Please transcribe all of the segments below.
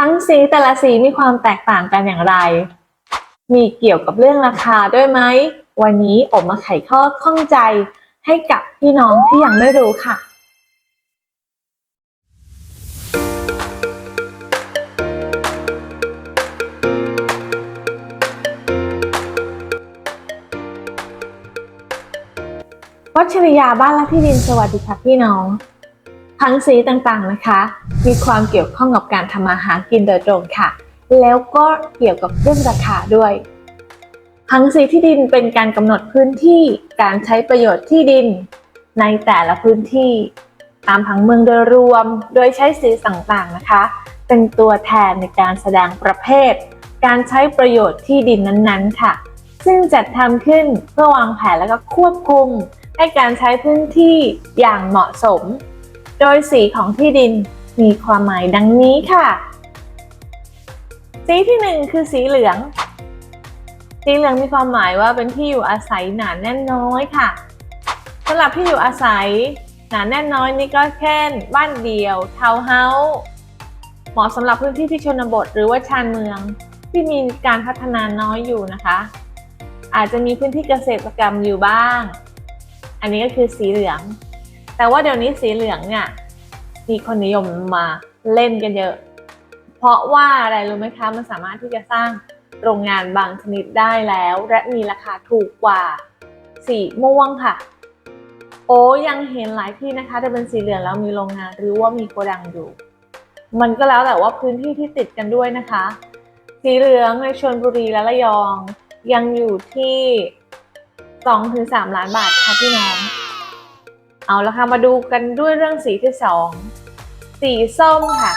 ทั้งสีแต่ละสีมีความแตกต่างกันอย่างไร มีเกี่ยวกับเรื่องราคาด้วยไหม วันนี้ออกมาไขข้อข้องใจให้กับพี่น้องที่ยังไม่รู้ค่ะวัชริยาบ้านและที่ดินสวัสดีค่ะพี่น้อง ทั้งสีต่างๆนะคะ มีความเกี่ยวข้องกับการทำมาหากินโดยตรงค่ะ แล้วก็เกี่ยวกับเรื่องราคาด้วยทั้งสีที่ดินเป็นการกำหนดพื้นที่การใช้ประโยชน์ที่ดิน ในแต่ละพื้นที่ ตามผังเมืองโดยรวม โดยใช้สีต่างๆนะคะ เป็นตัวแทนในการแสดงประเภท การใช้ประโยชน์ที่ดินนั้นๆค่ะ ซึ่งจัดทำขึ้นเพื่อวางแผนและก็ควบคุม ให้การใช้พื้นที่อย่างเหมาะสม โดยสีของที่ดิน มีความหมายดังนี้ค่ะ สีที่หนึ่งคือสีเหลือง สีเหลืองมีความหมายว่าเป็นที่อยู่อาศัยหนาแน่นน้อยค่ะสำหรับที่อยู่อาศัยหนาแน่นน้อยนี่ก็เช่น บ้านเดี่ยวทาวน์เฮาส์เหมาะสำหรับพื้นที่ที่ชนบทหรือว่าชานเมืองที่มีการพัฒนาน้อยอยู่นะคะ อาจจะมีพื้นที่เกษตรกรรมอยู่บ้าง อันนี้ก็คือสีเหลือง แต่ว่าเดี๋ยวนี้สีเหลืองเนี่ย มีคนนิยมมาเล่นกันเยอะ เพราะว่าอะไรรู้ไหมคะมันสามารถที่จะสร้างโรงงานบางชนิดได้แล้ว และมีราคาถูกกว่าสีม่วงค่ะ โอ้ยังเห็นหลายที่นะคะจะเป็นสีเหลืองแล้วมีโรงงานหรือว่ามีโกดังอยู่ มันก็แล้วแต่ว่าพื้นที่ที่ติดกันด้วยนะคะ สีเหลืองในชลบุรีและระยอง ยังอยู่ที่2-3ล้านบาทค่ะพี่น้อง เอาละค่ะมาดูกันด้วยเรื่องสีที่สอง สีส้มค่ะ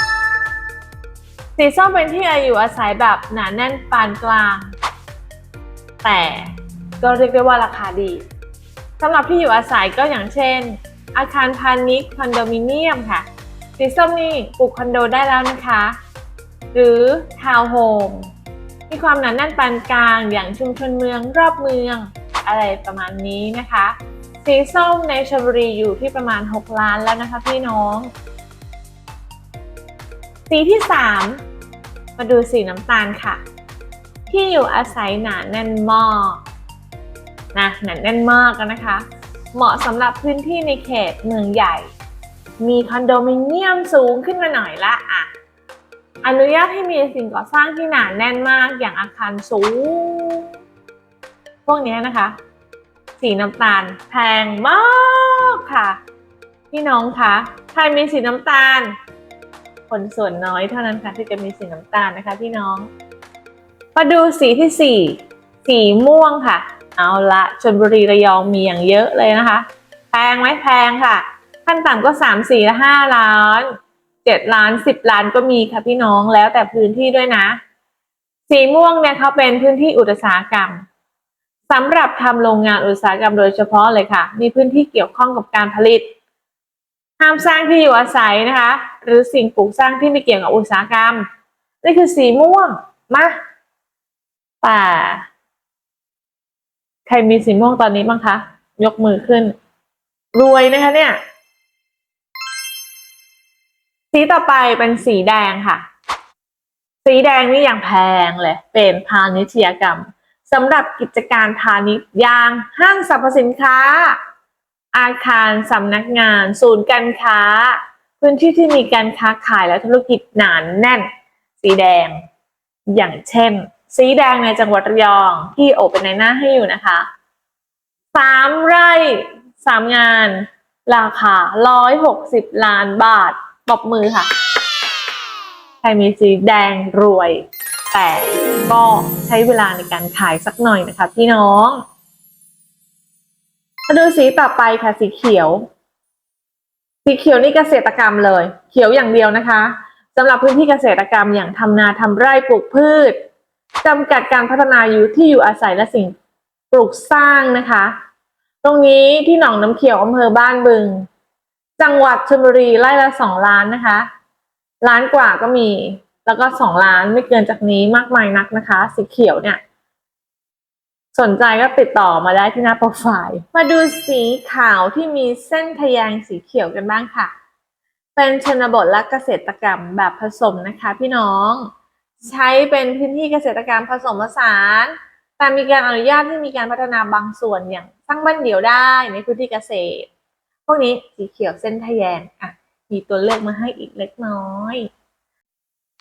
สีส้มเป็นที่อายุอาศัยแบบหนาแน่นปานกลาง แต่ก็เรียกได้ว่าราคาดีสำหรับที่อยู่อาศัยก็อย่างเช่น อาคารพาณิชย์คอนโดมิเนียมค่ะ สีส้มนี่ปลูกคอนโดได้แล้วนะคะ หรือทาวน์โฮมมีความหนาแน่นปานกลางอย่างชุมชนเมืองรอบเมืองอะไรประมาณนี้นะคะ สีส้มในชลบุรีอยู่ที่ประมาณ 6 ล้านแล้วนะคะพี่น้อง สีที่ 3 มาดูสีน้ำตาลค่ะ ที่อยู่อาศัยหนาแน่นมากนะหนาแน่นมากกันนะคะ เหมาะสำหรับพื้นที่ในเขตเมืองใหญ่ มีคอนโดมิเนียมสูงขึ้นมาหน่อยละอะอนุญาตให้มีสิ่งก่อสร้างที่หนาแน่นมากอย่างอาคารสูง พวกนี้นะคะ สีน้ำตาลแพงมากค่ะ พี่น้องคะใครมีสีน้ำตาล คนส่วนน้อยเท่านั้นค่ะที่จะมีสีน้ำตาลนะคะพี่น้อง มาดูสีที่สี่สีม่วงค่ะ เอาละชนบุรีระยองมีอย่างเยอะเลยนะคะ แพงไหมแพงค่ะ ขั้นต่ำก็สามสี่ห้าล้านเจ็ดล้านสิบล้านก็มีค่ะพี่น้องแล้วแต่พื้นที่ด้วยนะ สีม่วงเนี่ยเขาเป็นพื้นที่อุตสาหกรรมสำหรับทำโรงงานอุตสาหกรรมโดยเฉพาะเลยค่ะ มีพื้นที่เกี่ยวข้องกับการผลิต ห้ามสร้างที่อยู่อาศัยนะคะ หรือสิ่งปลูกสร้างที่ไม่เกี่ยวกับอุตสาหกรรม นี่คือสีม่วง มาแต่ใครมีสีม่วงตอนนี้บ้างคะ ยกมือขึ้น รวยนะคะเนี่ย สีต่อไปเป็นสีแดงค่ะ สีแดงนี่อย่างแพงเลย เป็นพาณิชยกรรมสำหรับกิจการพาณิชย์อย่างห้างสรรพสินค้า อาคารสำนักงาน ศูนย์การค้า พื้นที่ที่มีการค้าขายและธุรกิจหนานแน่น สีแดง อย่างเช่น สีแดงในจังหวัดระยองที่โอเป็นในหน้าให้อยู่นะคะสามไร่สามงาน ราคาร้อยหกสิบล้านบาทปบมือค่ะ ใครมีสีแดงรวย แต่ก็ใช้เวลาในการขายสักหน่อยนะคะพี่น้อง มาดูสีต่อไปค่ะสีเขียว สีเขียวนี่เกษตรกรรมเลย เขียวอย่างเดียวนะคะสำหรับพื้นที่เกษตรกรรมอย่างทำนาทำไร่ปลูกพืชจำกัดการพัฒนาอยู่ที่อยู่อาศัยและสิ่งปลูกสร้างนะคะ ตรงนี้ที่หนองน้ำเขียวอำเภอบ้านบึง จังหวัดชลบุรีไร่ละสองล้านนะคะ ล้านกว่าก็มี แล้วก็สองล้านไม่เกินจากนี้มากมายนักนะคะ สีเขียวเนี่ย สนใจก็ติดต่อมาได้ที่หน้าโปรไฟล์ มาดูสีขาวที่มีเส้นทะแยงสีเขียวกันบ้างค่ะสเป็นชนบทและเกษตรกรรมแบบผสมนะคะพี่น้อง ใช้เป็นพื้นที่เกษตรกรรมผสมผสาน แต่มีการอนุญาตให้มีการพัฒนาบางส่วนอย่างสร้างบ้านเดี่ยวได้ในพื้นที่เกษตร พวกนี้สีเขียวเส้นทะแยงอะมีตัวเลือกมาให้อีกเล็กน้อย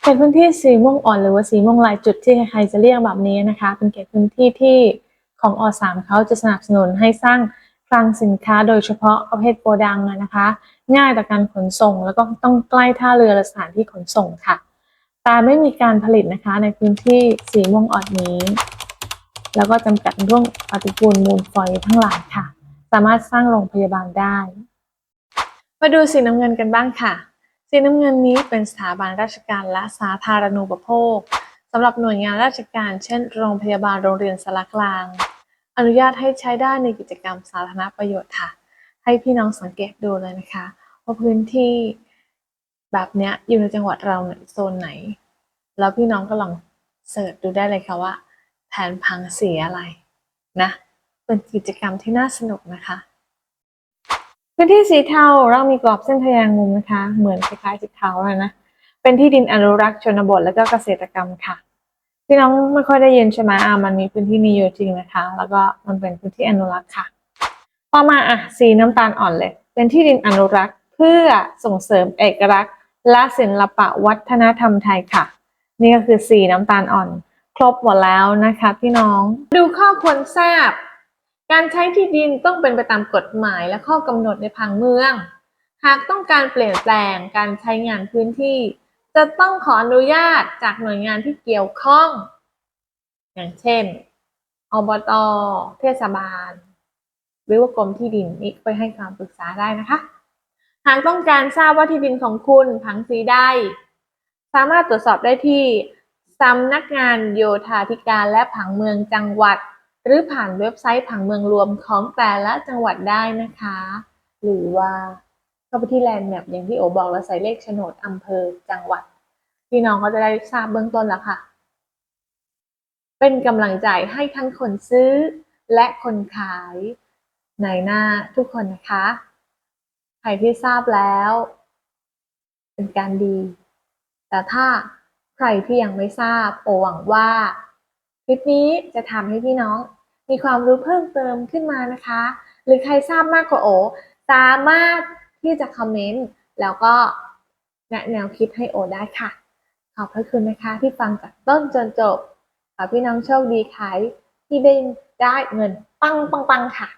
เป็นพื้นที่สีม่วงอ่อนหรือว่าสีม่วงลายจุดที่ใครๆจะเรียกแบบนี้นะคะ เป็นเขตพื้นที่ที่ ของอสามเขาจะสนับสนุนให้สร้างคลังสินค้าโดยเฉพาะประเภทโกดังอะนะคะ ง่ายต่อการขนส่งแล้วก็ต้องใกล้ท่าเรือและสถานที่ขนส่งค่ะ แต่ไม่มีการผลิตนะคะในพื้นที่สีม่วงอ่อนนี้ แล้วก็จำกัดเรื่องปฏิกูลมูลฝอยทั้งหลายค่ะ สามารถสร้างโรงพยาบาลได้ มาดูสีน้ำเงินกันบ้างค่ะ สีน้ำเงินนี้เป็นสถาบันราชการและสาธารณูปโภค สำหรับหน่วยงานราชการ เช่น โรงพยาบาลโรงเรียนสารกลาง อนุญาตให้ใช้ได้ในกิจกรรมสาธารณประโยชน์ค่ะ ให้พี่น้องสังเกตดูเลยนะคะว่าพื้นที่แบบเนี้ยอยู่ในจังหวัดเราเนี่ยโซนไหน แล้วพี่น้องก็ลองเสิร์ชดูได้เลยค่ะว่า แผนพังสีอะไรนะเป็นกิจกรรมที่น่าสนุกนะคะ พื้นที่สีเทาเรามีกรอบเส้นทะแยงมุมนะคะ เหมือนคล้ายๆสีเทาเลยนะ เป็นที่ดินอนุรักษ์ชนบทและก็เกษตรกรรมค่ะ พี่น้องไม่ค่อยได้ยินใช่ไหมอะมันมีพื้นที่นี้อยู่จริงนะคะ แล้วก็มันเป็นพื้นที่อนุรักษ์ค่ะต่อมาอะสีน้ำตาลอ่อนเลย เป็นที่ดินอนุรักษ์เพื่อส่งเสริมเอกลักษณ์ และศิลปะวัฒนธรรมไทยค่ะ นี่ก็คือสีน้ำตาลอ่อน ครบหมดแล้วนะคะ พี่น้องดูข้อควรทราบ การใช้ที่ดินต้องเป็นไปตามกฎหมายและข้อกำหนดในผังเมือง หากต้องการเปลี่ยนแปลงการใช้งานพื้นที่ จะต้องขออนุญาตจากหน่วยงานที่เกี่ยวข้อง อย่างเช่น อบต เทศบาล หรือว่ากรมที่ดินนี่ไปให้คำปรึกษาได้นะคะ หากต้องการทราบว่าที่ดินของคุณผังสีได้สามารถตรวจสอบได้ที่สำนักงานโยธาธิการและผังเมืองจังหวัด หรือผ่านเว็บไซต์ผังเมืองรวมของแต่ละจังหวัดได้นะคะ หรือว่า เข้าไปที่แลนด์แมปอย่างที่โอบอกแล้วใส่เลขโฉนดอำเภอจังหวัด พี่น้องก็จะได้ทราบเบื้องต้นแล้วค่ะ เป็นกำลังใจให้ทั้งคนซื้อและคนขายในหน้าทุกคนนะคะ ใครที่ทราบแล้ว เป็นการดี แต่ถ้าใครที่ยังไม่ทราบโอหวังว่าคลิปนี้จะทำให้พี่น้องมีความรู้เพิ่มเติมขึ้นมานะคะ หรือใครทราบมากกว่าโอ สามารถ ที่จะคอมเมนต์แล้วก็แนะแนวคิดให้โอได้ค่ะ ขอบพระคุณนะคะที่ฟังจากต้นจนจบขอพี่น้องโชคดีขายที่ดินได้เงินปังปังปังค่ะ